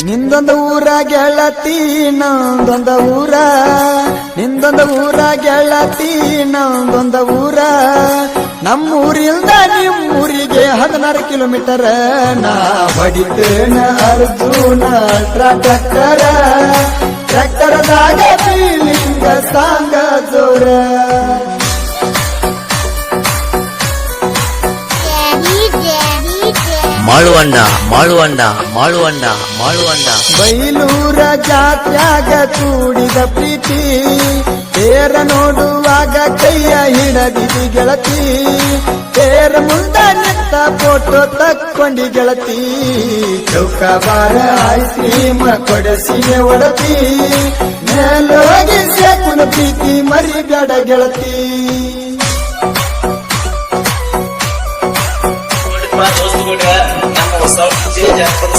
ನಿಂದೊಂದು ಊರ ಗೆಳತಿ ನಂದೊಂದ ಊರ. ನಿಂದೊಂದ ಊರ ಗೆಳತಿ ನಂದೊಂದ ಊರ. ನಮ್ಮೂರಿಂದ ನಿಮ್ಮೂರಿಗೆ ಹದಿನಾರು ಕಿಲೋಮೀಟರ್. ನಾ ಹೊಡಿತೇನ ಅರ್ಜುನ ಟ್ರ್ಯಾಕ್ಟರ. ಟ್ರ್ಯಾಕ್ಟರ್ದಾಗ ಫೀಲಿಂಗ ಸಾಂಗ ಜೋರ. ಮಾಳುವಂಡ ಮಾಳುವಂಡ ಮಾಳುವಂಡ ಮಾಳುವಂಡ ಬೈಲೂರ ಜಾತ್ಯಾಗ ಕೂಡಿದ ಪ್ರೀತಿ ತೇರ ನೋಡುವಾಗ ಕೈಯ ಹಿಡದಿದಿ ಗೆಳತಿ. ತೇರ ಮುಂದ ನಿಂತ ಫೋಟೋ ತಕ್ಕೊಂಡಿ ಗೆಳತಿ. ಚೌಕಾಬಾರ ಐಸ್ ಕ್ರೀಮ್ ಕೊಡಸಿಗೆ ಒಡತಿ. ಮೇಲೋಗಿ ಸೇಕುನ ಪ್ರೀತಿ ಮರಿಬೇಡ ಗೆಳತಿ. ನೋಡಿಪ್ಪ ಜಾನಪದ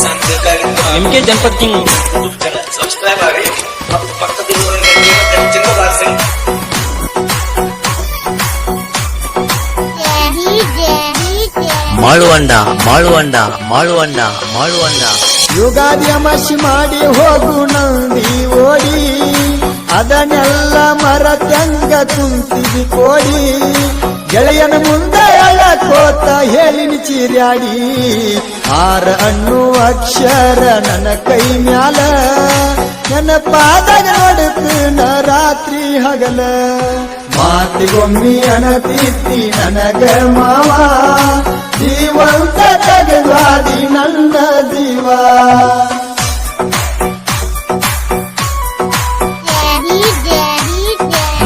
ನಿಮ್ಗೆ ಜನಪದ ಕಿಂಗ್ ಯೂಟ್ಯೂಬ್ ಚಾನಲ್ ಸಬ್ಸ್ಕ್ರೈಬ್ ಆಗಿ ಮತ್ತು ಪಕ್ಕದಲ್ಲಿರುವ ಚಿನ್ನ ಬಾರಿಸಿ Daddy, daddy, daddy. ಮಾಳುವಂಡ ಮಾಳುವಂಡ ಮಾಳುವಂಡ ಮಾಳುವಂಡ ಯುಗಾದಿ ಅಮಾಸಿ ಮಾಡಿ ಹೋಗು ನಂದಿ ಓಡಿ ಅದನ್ನೆಲ್ಲ ಮರತಂಗ ಕುಂತಿದಿ ಕೋಡಿ ಹೇಳಿನಿ ಚೀರ್ಯಾಡಿ ಆರ ಅಣ್ಣು ಅಕ್ಷರ ನನ್ನ ಕೈ ಮ್ಯಾಲ. ನನ್ನ ಪಾದಾಗ ನ ರಾತ್ರಿ ಹಗಲ. ಮಾತಿಗೊಮ್ಮಿ ಅನತಿ ನನಗ ಮಾವ.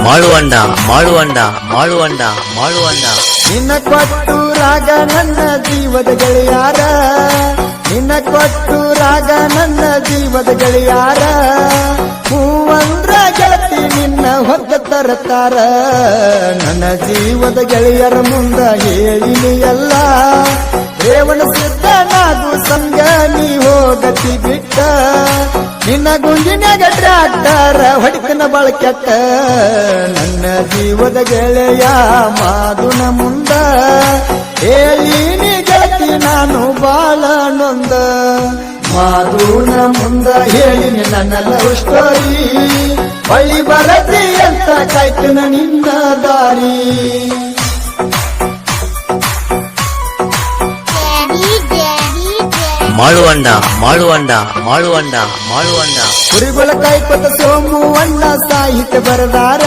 ಮಾಡುವಂಡ ಮಾಡುವಂಡ ಮಾಡುವಂಡ ಮಾಳುವಂಡ ನಿನ್ನ ಕೊಟ್ಟು ರಾಗ ನನ್ನ ಜೀವದ ಗೆಳೆಯಾರ. ನಿನ್ನ ಕೊಟ್ಟು ರಾಗ ನನ್ನ ಜೀವದ ಗೆಳೆಯಾರ. ಹೂವಂದ್ರ ಗೆಳತಿ ನಿನ್ನ ಹೊತ್ತ ತರತಾರ. ನನ್ನ ಜೀವದ ಗೆಳೆಯರ ಮುಂದ ಹೇಳಿನಿ ಎಲ್ಲ. ರೇವಣ ಸಿದ್ಧ ನಾಗು ಸಂಗ ನೀ ಹೋಗತಿ ಬಿಟ್ಟ. ನಿನ್ನ ಗುಂಜಿನಾಗ ಟ್ರ್ಯಾಕ್ಟರ್ ಹೊಡಿತನ ಬಳಕೆಟ್ಟ ನನ್ನ ಜೀವದ ಗೆಳೆಯ ಮಾದುನ ಮುಂದ. ಹೇಳಿನಿ ಗೆಳತಿ, ನಾನು ಬಾಳ ನೊಂದ ಮಾದುನ ಮುಂದ ಹೇಳಿ ನನ್ನ ಲವ್ ಸ್ಟೋರಿ ಬಳಿ ಬರತಿ ಅಂತ ಕಾಯ್ತನ ನಿನ್ನ ದಾರಿ. ಮಾಳುವಂಡ ಮಾಳುವಂಡ ಮಾಳುವಂಡ ಮಾಳುವಂಡ ಕುರಿಗಳ ಕಾಯ್ಕೊತ ಸೋಮು ಅಣ್ಣ ಸಾಹಿತ್ಯ ಬರದಾರ.